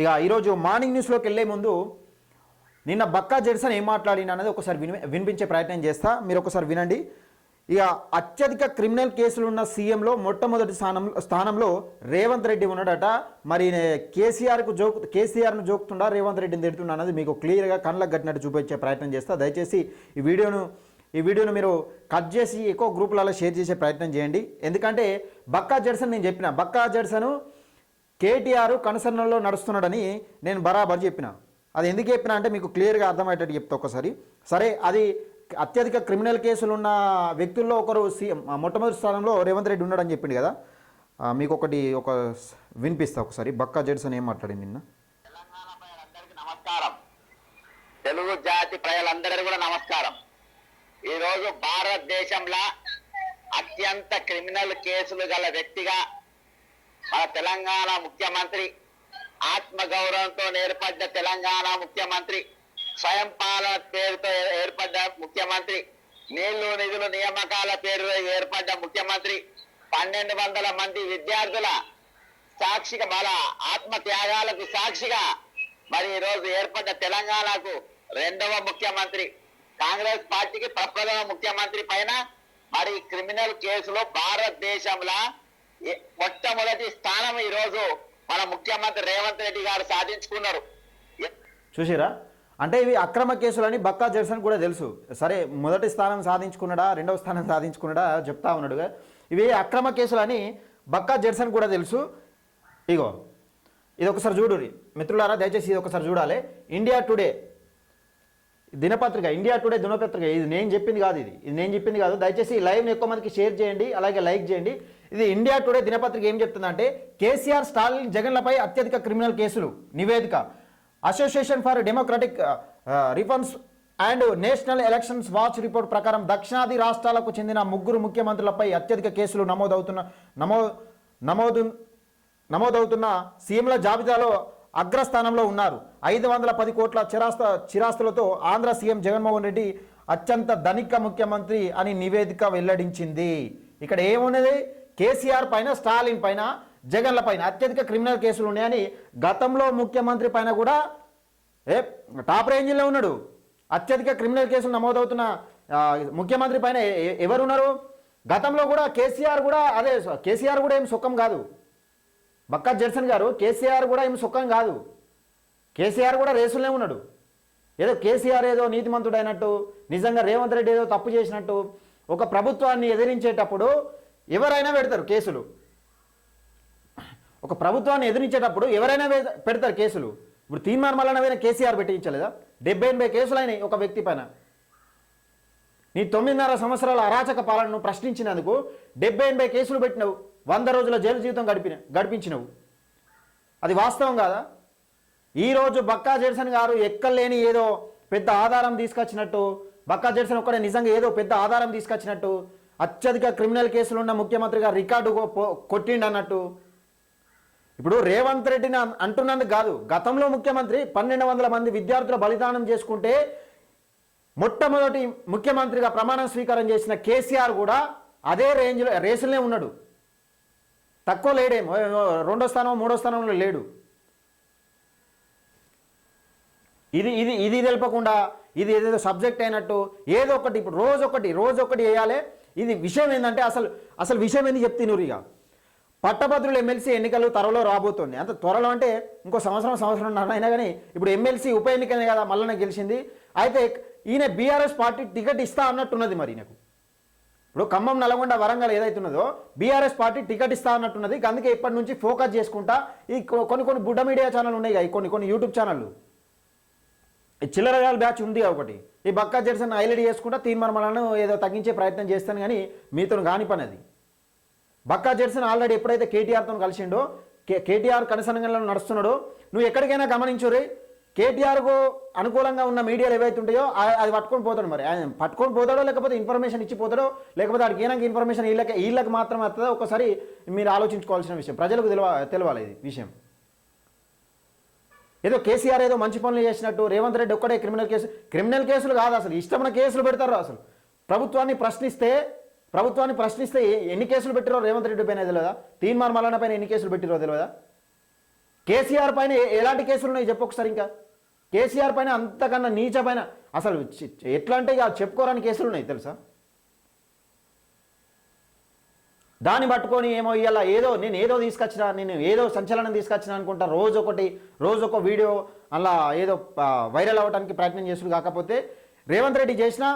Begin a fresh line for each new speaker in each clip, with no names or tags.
ఇక ఈరోజు మార్నింగ్ న్యూస్లోకి వెళ్ళే ముందు నిన్న బక్కా జెడ్సన్ ఏం మాట్లాడిన అనేది ఒకసారి విని వినిపించే ప్రయత్నం చేస్తా. మీరు ఒకసారి వినండి. ఇక అత్యధిక క్రిమినల్ కేసులు ఉన్న సీఎంలో మొట్టమొదటి స్థానం స్థానంలో రేవంత్ రెడ్డి ఉన్నాడట. మరి కేసీఆర్కు జోక్ కేసీఆర్ను జోకుతుండా రేవంత్ రెడ్డిని తిడుతుండా అన్నది మీకు క్లియర్గా కళ్ళకు కట్టినట్టు చూపించే ప్రయత్నం చేస్తా. దయచేసి ఈ వీడియోను ఈ వీడియోను మీరు కట్ చేసి ఎక్కువ గ్రూపులలో షేర్ చేసే ప్రయత్నం చేయండి. ఎందుకంటే బక్కా జెడ్సన్ నేను చెప్పిన బక్కా జెడ్సను కేటీఆర్ కనుసరణలో నడుస్తున్నాడని నేను బరాబర్ చెప్పిన. అది ఎందుకు చెప్పిన అంటే మీకు క్లియర్గా అర్థమయ్యేటట్టు చెప్తా ఒకసారి సరే అది అత్యధిక క్రిమినల్ కేసులు ఉన్న వ్యక్తుల్లో ఒకరు సీఎం మొట్టమొదటి స్థానంలో రేవంత్ రెడ్డి ఉన్నాడని చెప్పిండు కదా. మీకు ఒకటి ఒక వినిపిస్తా ఒకసారి. బక్కా జడ్సన్ ఏం మాట్లాడింది నిన్న?
నమస్కారం. తెలుగు జాతి ప్రజలందరికీ కూడా నమస్కారం. ఈరోజు భారతదేశంలో అత్యంత క్రిమినల్ కేసులు గల వ్యక్తిగా మన తెలంగాణ ముఖ్యమంత్రి ఆత్మగౌరవంతో ఏర్పడ్డ తెలంగాణ ముఖ్యమంత్రి స్వయం పాలన పేరుతో ఏర్పడ్డ ముఖ్యమంత్రి నీళ్ళు నిధులు నియామకాల పేరుతో ఏర్పడ్డ ముఖ్యమంత్రి పన్నెండు వందల మంది విద్యార్థుల సాక్షిగా మన ఆత్మ త్యాగాలకు సాక్షిగా మరి ఈ రోజు ఏర్పడ్డ తెలంగాణకు రెండవ ముఖ్యమంత్రి. కాంగ్రెస్ పార్టీకి ప్రప్రథమ ముఖ్యమంత్రి పైన మరి క్రిమినల్ కేసులో భారతదేశంలో మొట్టమొదటి స్థానం ఈ రోజు మన ముఖ్యమంత్రి రేవంత్ రెడ్డి గారు సాధించుకున్నారు.
చూసిరా? అంటే ఇవి అక్రమ కేసులని బక్కా జెర్సన్ కూడా తెలుసు. సరే మొదటి స్థానం సాధించుకున్నాడా రెండవ స్థానం సాధించుకున్నాడా చెప్తా ఉన్నాడుగా. ఇవి అక్రమ కేసులని బక్కా జెర్సన్ కూడా తెలుసు. ఇగో ఇది ఒకసారి చూడు మిత్రులారా దయచేసి ఇది ఒకసారి చూడాలి. ఇండియా టుడే దినపత్రిక ఇండియా టుడే దినపత్రిక ఇది నేను చెప్పింది కాదు ఇది. ఇది నేను చెప్పింది కాదు. దయచేసి లైవ్ని ఎక్కువ మందికి షేర్ చేయండి అలాగే లైక్ చేయండి. ఇది ఇండియా టుడే దినపత్రిక ఏం చెప్తుందంటే కేసీఆర్ స్టాలిన్ జగన్లపై అత్యధిక క్రిమినల్ కేసులు. నివేదిక. Association for democratic reforms and national elections watch report ప్రకారం దక్షిణాది రాష్ట్రాలకు చెందిన ముగ్గురు ముఖ్యమంత్రులపై అత్యధిక కేసులు నమోదవుతున్న నమో నమోదు నమోదవుతున్న సీఎంల జాబితాలో అగ్రస్థానంలో ఉన్నారు. ఐదు వందల పది కోట్ల చిరాస్త చిరాస్తులతో ఆంధ్ర సీఎం జగన్మోహన్ రెడ్డి అత్యంత ధనిక ముఖ్యమంత్రి అని నివేదిక వెల్లడించింది. ఇక్కడ ఏమున్నది? కేసీఆర్ పైన స్టాలిన్ పైన జగన్ల పైన అత్యధిక క్రిమినల్ కేసులు ఉన్నాయని గతంలో ముఖ్యమంత్రి పైన కూడా ఏ టాప్ రేంజ్లో ఉన్నాడు. అత్యధిక క్రిమినల్ కేసులు నమోదవుతున్న ముఖ్యమంత్రి పైన ఎవరున్నారు? గతంలో కూడా కేసీఆర్ కూడా అదే కేసీఆర్ కూడా ఏం సుఖం కాదు. బక్కా జర్సన్ గారు కేసీఆర్ కూడా ఏం సుఖం కాదు. కేసీఆర్ కూడా రేసులోనే ఉన్నాడు. ఏదో కేసీఆర్ ఏదో నీతిమంతుడైనట్టు నిజంగా రేవంత్ రెడ్డి ఏదో తప్పు చేసినట్టు ఒక ప్రభుత్వాన్ని ఎదిరించేటప్పుడు ఎవరైనా పెడతారు కేసులు. ఒక ప్రభుత్వాన్ని ఎదిరించేటప్పుడు ఎవరైనా పెడతారు కేసులు. ఇప్పుడు తీర్మానం వలన కేసీఆర్ పెట్టించలేదా? డెబ్బై ఎనభై కేసులు అయినాయి ఒక వ్యక్తి పైన. నీ తొమ్మిదిన్నర సంవత్సరాల అరాచక పాలనను ప్రశ్నించినందుకు డెబ్బై ఎనభై కేసులు పెట్టినవు. వంద రోజుల జైలు జీవితం గడిపిన గడిపించినవు. అది వాస్తవం కాదా? ఈరోజు బక్కా జెడ్సన్ గారు ఎక్కలేని ఏదో పెద్ద ఆధారం తీసుకొచ్చినట్టు బక్కా జెడ్సన్ ఒక్కడే నిజంగా ఏదో పెద్ద ఆధారం తీసుకొచ్చినట్టు అత్యధిక క్రిమినల్ కేసులు ఉన్న ముఖ్యమంత్రిగా రికార్డు కొట్టిండు అన్నట్టు ఇప్పుడు రేవంత్ రెడ్డిని అంటున్నందుకు కాదు గతంలో ముఖ్యమంత్రి పన్నెండు వందల మంది విద్యార్థుల బలిదానం చేసుకుంటే మొట్టమొదటి ముఖ్యమంత్రిగా ప్రమాణ స్వీకారం చేసిన కేసీఆర్ కూడా అదే రేంజ్లో రేసులనే ఉన్నాడు. తక్కువ లేడే రెండో స్థానం మూడో స్థానంలో లేడు. ఇది ఇది ఇది తెలపకుండా ఇది ఏదేదో సబ్జెక్ట్ అయినట్టు ఏదో ఒకటి ఇప్పుడు రోజు ఒకటి రోజు ఒకటి వేయాలి ఇది విషయం ఏంటంటే అసలు అసలు విషయం ఏంది చెప్తున్నారు ఇక? పట్టభద్రులు ఎమ్మెల్సీ ఎన్నికలు త్వరలో రాబోతుంది. అంత త్వరలో అంటే ఇంకో సంవత్సరం సంవత్సరం అయినా కానీ ఇప్పుడు ఎమ్మెల్సీ ఉప ఎన్నికనే కదా మళ్ళీ గెలిచింది. అయితే ఈయన బీఆర్ఎస్ పార్టీ టికెట్ ఇస్తా అన్నట్టున్నది మరి నాకు ఇప్పుడు ఖమ్మం నల్గొండ వరంగల్ ఏదైతున్నదో బీఆర్ఎస్ పార్టీ టికెట్ ఇస్తా అన్నట్టున్నది. అందుకే ఇప్పటి నుంచి ఫోకస్ చేసుకుంటా. ఈ కొన్ని కొన్ని బుడ్డ మీడియా ఛానల్ ఉన్నాయి. కదా, కొన్ని కొన్ని యూట్యూబ్ ఛానళ్ళు. చిల్లరగాల బ్యాచ్ ఉంది ఒకటి. ఈ బక్కా జెర్సన్ హైలైట్ చేసుకుంటా తీర్మానాలను ఏదో తగ్గించే ప్రయత్నం చేస్తాను కానీ మీతో కాని పని అది. బక్కా జెర్సన్ ఆల్రెడీ ఎప్పుడైతే కేటీఆర్తో కలిసిండో కే కేటీఆర్ కనసనంగా నడుస్తున్నాడో నువ్వు ఎక్కడికైనా గమనించురే కేటీఆర్కు అనుకూలంగా ఉన్న మీడియాలు ఏవైతే ఉంటాయో అది పట్టుకొని పోతాడు మరి. ఆయన పట్టుకొని పోతాడో లేకపోతే ఇన్ఫర్మేషన్ ఇచ్చి పోతాడో లేకపోతే ఆడికి ఏనాక ఇన్ఫర్మేషన్ వీళ్ళకి వీళ్ళకి మాత్రం వస్తుందో ఒకసారి మీరు ఆలోచించుకోవాల్సిన విషయం. ప్రజలకు తెలవ తెలవాలి ఇది విషయం. ఏదో కేసీఆర్ ఏదో మంచి పనులు చేసినట్టు రేవంత్ రెడ్డి ఒక్కడే క్రిమినల్ కేసు క్రిమినల్ కేసులు కాదు అసలు. ఇష్టమైన కేసులు పెడతారు అసలు. ప్రభుత్వాన్ని ప్రశ్నిస్తే ప్రభుత్వాన్ని ప్రశ్నిస్తే ఎన్ని కేసులు పెట్టారో రేవంత్ రెడ్డి పైన తెలియదా తీన్మార్ మల్లన్న పైన ఎన్ని కేసులు పెట్టిరో తెలియదా కేసీఆర్ పైన ఎలాంటి కేసులు ఉన్నాయి చెప్పొకసారి ఇంకా. కేసీఆర్ పైన అంతకన్నా నీచ పైన అసలు ఎట్లా అంటే ఇక చెప్పుకోరాని కేసులు ఉన్నాయి తెలుసా? దాన్ని పట్టుకొని ఏమో ఇవాళ ఏదో నేను ఏదో తీసుకొచ్చిన నేను ఏదో సంచలనం తీసుకొచ్చిన అనుకుంటా రోజు ఒకటి రోజు ఒక వీడియో అలా ఏదో వైరల్ అవ్వడానికి ప్రయత్నం చేసుడు. కాకపోతే రేవంత్ రెడ్డి చేసిన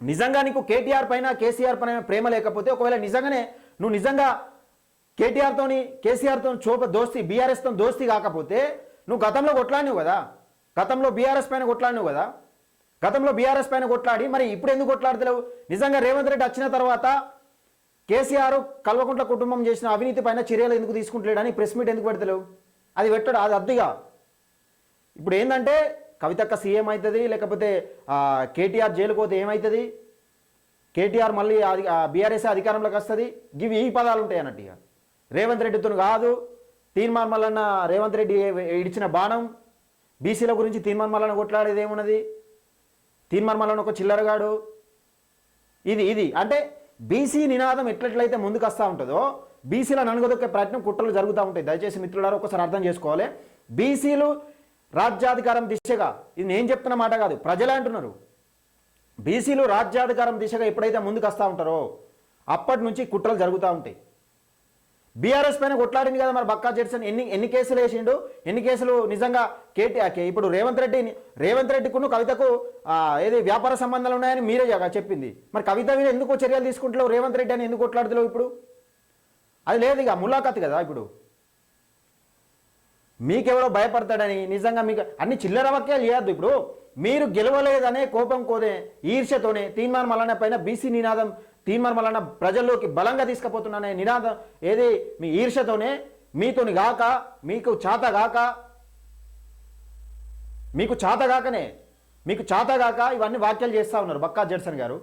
నిజంగా నీకు కేటీఆర్ పైన కేసీఆర్ పైన ప్రేమ లేకపోతే ఒకవేళ నిజంగానే నువ్వు నిజంగా కేటీఆర్తోని కేసీఆర్తో చూప దోస్తి బీఆర్ఎస్తో దోస్తి కాకపోతే నువ్వు గతంలో కొట్లాడినావు కదా. గతంలో బీఆర్ఎస్ పైన కొట్లాడినావు కదా. గతంలో బీఆర్ఎస్ పైన కొట్లాడి మరి ఇప్పుడు ఎందుకు కొట్లాడతలేవు? నిజంగా రేవంత్ రెడ్డి వచ్చిన తర్వాత కేసీఆర్ కల్వకుంట్ల కుటుంబం చేసిన అవినీతి పైన చర్యలు ఎందుకు తీసుకుంటలేడని ప్రెస్ మీట్ ఎందుకు పెడతలేవు? అది పెట్టడు అది అద్దిగా. ఇప్పుడు ఏంటంటే కవితక్క సీఎం అవుతుంది లేకపోతే కేటీఆర్ జైలుకు పోతే ఏమవుతుంది కేటీఆర్ మళ్ళీ అది బీఆర్ఎస్ అధికారంలోకి వస్తుంది. ఇవి ఈ పదాలు ఉంటాయి అన్నట్టు ఇక. రేవంత్ రెడ్డితో కాదు తీర్మాన్ మల్లన్న రేవంత్ రెడ్డి ఇడిచిన బాణం. బీసీల గురించి తీర్మాన్ మల్లన్న కొట్లాడేది ఏమున్నది? తీర్మాన్ మల్లన్న ఒక చిల్లరగాడు. ఇది ఇది. అంటే బీసీ నినాదం ఎట్లెట్లయితే ముందుకు వస్తూ ఉంటుందో బీసీల ననుగదొక్కే ప్రయత్నం కుట్రలు జరుగుతూ ఉంటాయి. దయచేసి మిత్రులారా ఒకసారి అర్థం చేసుకోవాలి. బీసీలు రాజ్యాధికారం దిశగా ఇది నేను చెప్తున్న మాట కాదు ప్రజలే అంటున్నారు. బీసీలు రాజ్యాధికారం దిశగా ఎప్పుడైతే ముందుకు వస్తూ ఉంటారో అప్పటి నుంచి కుట్రలు జరుగుతూ ఉంటాయి. బీఆర్ఎస్ పైన కొట్లాడింది కదా మరి బక్కా జెర్సన్ ఎన్ని ఎన్ని కేసులు వేసిండు? ఎన్ని కేసులు నిజంగా కేటీ ఇప్పుడు రేవంత్ రెడ్డి రేవంత్ రెడ్డికును కవితకు ఏది వ్యాపార సంబంధాలు ఉన్నాయని మీరే చెప్పింది. మరి కవిత మీద ఎందుకు చర్యలు తీసుకుంటలేవు రేవంత్ రెడ్డి అని ఎందుకు కొట్లాడుతున్నావు ఇప్పుడు? అది లేదు ఇక ములాఖత్ కదా ఇప్పుడు. మీకెవరో భయపడతాడని నిజంగా మీకు అన్ని చిల్లర వాక్యాలు చేయొద్దు ఇప్పుడు. మీరు గెలవలేదనే కోపం కోదే ఈర్ష్యతోనే తీర్మానం అలానే పైన బీసీ నినాదం తీర్మానం వలన ప్రజల్లోకి బలంగా తీసుకుపోతున్నానే నినాదం. ఏది? మీ ఈర్ష్యతోనే మీతోని గాక మీకు చాత గాక మీకు చాత గాకనే మీకు చాత గాక ఇవన్నీ వ్యాఖ్యలు చేస్తూ ఉన్నారు బక్కా జడ్సన్ గారు.